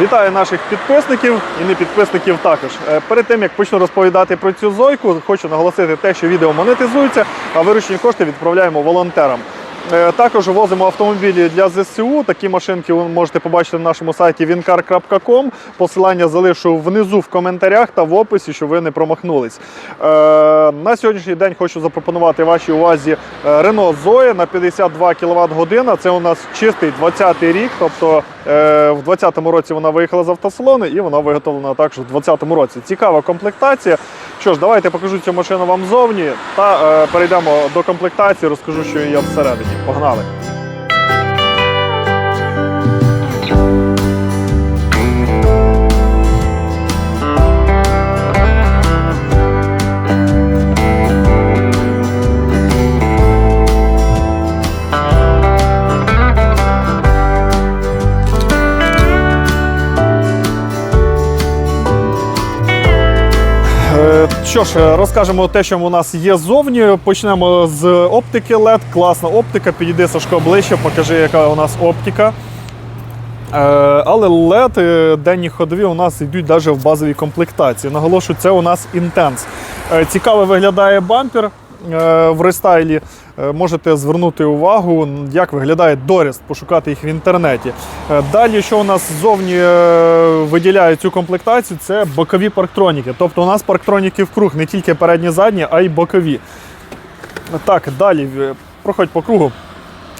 Вітаю наших підписників і не підписників також. Е, Перед тим як почну розповідати про цю зойку, хочу наголосити те, що відео монетизується, а виручені кошти відправляємо волонтерам. Е, Також возимо автомобілі для ЗСУ. Такі машинки ви можете побачити на нашому сайті wincar.com. Посилання залишу внизу в коментарях та в описі, щоб ви не промахнулись. Е, На сьогоднішній день хочу запропонувати вашій увазі Renault Zoe на 52 кВт година. Це у нас чистий 20-й рік, тобто в 20-му році вона виїхала з автосалону і вона виготовлена також в 20-му році. Цікава комплектація. Що ж, давайте покажу цю машину вам ззовні та е, перейдемо до комплектації, розкажу, що є всередині. Погнали! Що ж, е, розкажемо те, що у нас є ззовні. Почнемо з оптики LED. Класна оптика. Підійди Сашко ближче, покажи, яка у нас оптика. Е, Але LED е, денні ходові у нас йдуть навіть в базовій комплектації. Наголошую, це у нас. Е, Цікаво виглядає бампер в рестайлі. Е, Можете звернути увагу, як виглядає доріст, пошукати їх в інтернеті. Е, Далі, що у нас ззовні е, виділяє цю комплектацію, це бокові парктроніки. Тобто у нас парктроніки в круг, не тільки передні, задні, а й бокові. Так, далі е, проходь по кругу.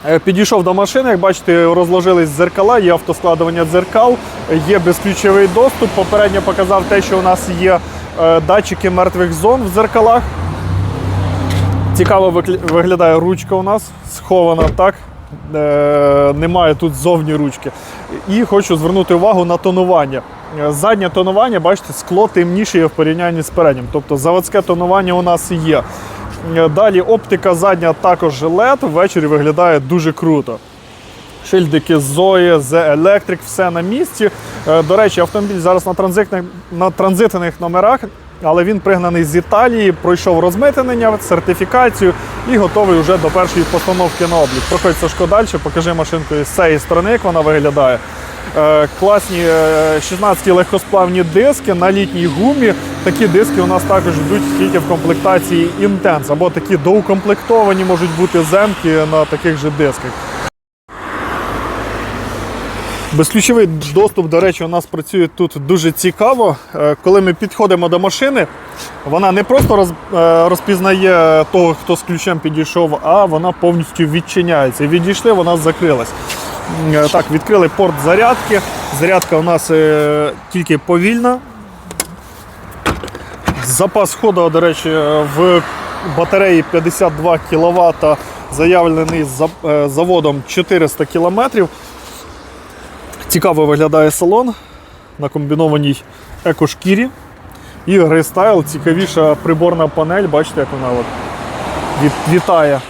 Е, Підійшов до машини, як бачите, розложились дзеркала, є автоскладування дзеркал, є безключовий доступ. Попередньо показав те, що у нас є е, датчики мертвих зон в дзеркалах. Цікаво виглядає ручка у нас, схована так. Е, немає тут зовні ручки. І хочу звернути увагу на тонування. Е, Заднє тонування, бачите, скло темніше є в порівнянні з переднім. Тобто заводське тонування у нас є. Е, Далі оптика задня також LED, ввечері виглядає дуже круто. Шильдики Zoe, The Electric, все на місці. Е, До речі, автомобіль зараз на транзитних, на транзитних номерах, але він пригнаний з Італії, пройшов розмитнення, сертифікацію і готовий вже до першої постановки на облік. Проходь Сашко далі, покажи машинку з цієї сторони, як вона виглядає. Е, Класні е, 16 легкосплавні диски на літній гумі. Такі диски у нас також йдуть тільки в комплектації Intense, або такі доукомплектовані можуть бути земки на таких же дисках. Безключовий доступ, до речі, у нас працює тут дуже цікаво. Е, Коли ми підходимо до машини, вона не просто е, розпізнає того, хто з ключем підійшов, а вона повністю відчиняється. Відійшли, вона закрилась. Е, Так, відкрили порт зарядки. Зарядка у нас тільки повільна. Запас ходу, до речі, в батареї 52 кВт заявлений за- заводом 400 км. Цікаво виглядає салон на комбінованій екошкірі. І рестайл, цікавіша приборна панель, бачите, як вона от вітає.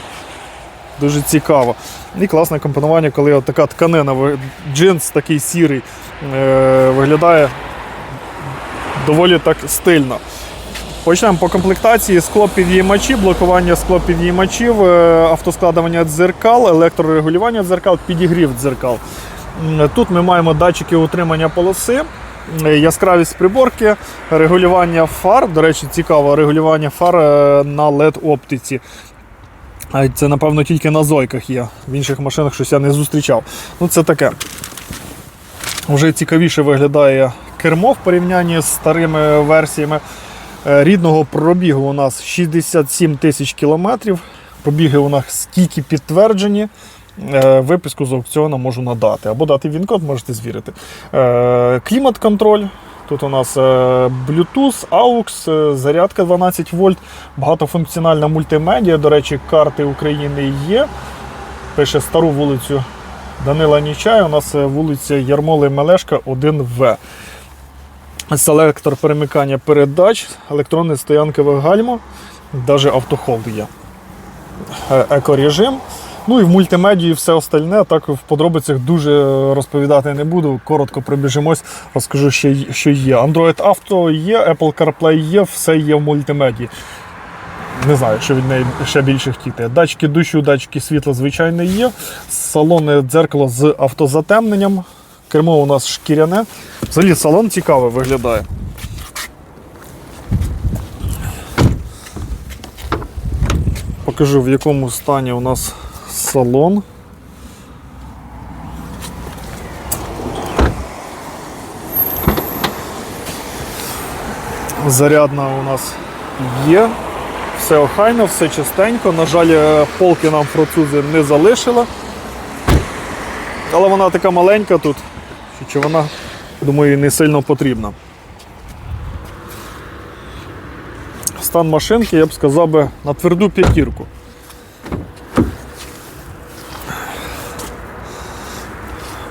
Дуже цікаво. І класне компонування, коли от така тканина, джинс такий сірий, е, виглядає доволі так стильно. Почнемо по комплектації склопідіймачі, блокування склопідіймачів, е, автоскладування дзеркал, електрорегулювання дзеркал, підігрів дзеркал. М, Тут ми маємо датчики утримання полоси, е, яскравість приборки, регулювання фар. До речі, цікаво, регулювання фар е, на LED-оптиці. Це, напевно, тільки на зойках є. В інших машинах щось я не зустрічав. Ну, це таке. Вже цікавіше виглядає кермо в порівнянні з старими версіями. Е, Рідного пробігу у нас 67 тисяч кілометрів. Пробіги у нас тільки підтверджені. Е, Виписку з аукціону можу надати. Або дати він-код, можете звірити. Е, Клімат-контроль. Тут у нас е, Bluetooth, AUX, зарядка 12 вольт, багатофункціональна мультимедіа. До речі, карти України є. Пише стару вулицю Данила Нічая. У нас вулиця Ярмоли Мелешка 1В. Селектор перемикання передач, електронне стоянкове гальмо, навіть автохолд є. Екорежим. Ну і в мультимедії все остальне. Так в подробицях дуже розповідати не буду. Коротко пробіжимось, розкажу, що, що є. Android Auto є, Apple CarPlay є, все є в мультимедії. Не знаю, що від неї ще більше хотіти. Датчики дощу, датчики світла, звичайно, є. Салонне дзеркало з автозатемненням. Кермо у нас шкіряне. Взагалі салон цікавий виглядає. Покажу, в якому стані у нас салон. Зарядна у нас є. Все охайно, все чистенько. На жаль, е, полки нам французи не залишили. Але вона така маленька тут, що вона, думаю, не сильно потрібна. Стан машинки, я б сказав би, на тверду п'ятірку.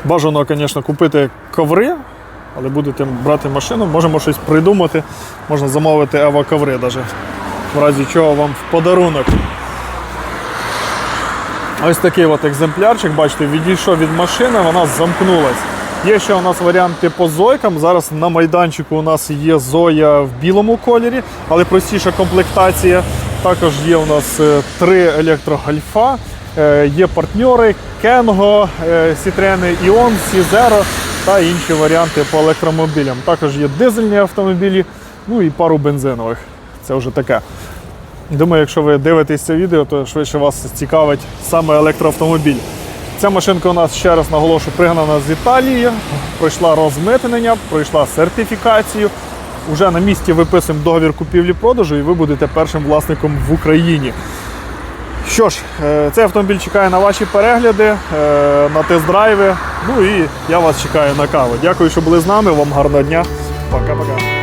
Бажано, звісно, купити коври, але будете брати машину, можемо щось придумати. Можна замовити ева коври навіть. В разі чого вам в подарунок. Ось такий от екземплярчик, бачите, відійшов від машини, вона замкнулась. Є ще у нас варіанти по зойкам. Зараз на майданчику у нас є зоя в білому кольорі, але простіша комплектація. Також є у нас е, три електрогальфа, є партньори, е, Citroen Ion, Сізеро та інші варіанти по електромобілям. Також є дизельні автомобілі, ну і пару бензинових. Це вже таке. Думаю, якщо ви дивитесь це відео, то швидше вас цікавить саме електроавтомобіль. Ця машинка у нас ще раз наголошую, пригнана з Італії, пройшла розмитнення, пройшла сертифікацію. Уже на місці виписуємо договір купівлі-продажу і ви будете першим власником в Україні. Що ж, е, цей автомобіль чекає на ваші перегляди, е, на тест-драйви. Ну і я вас чекаю на каву. Дякую, що були з нами. Вам гарного дня. Пока-пока.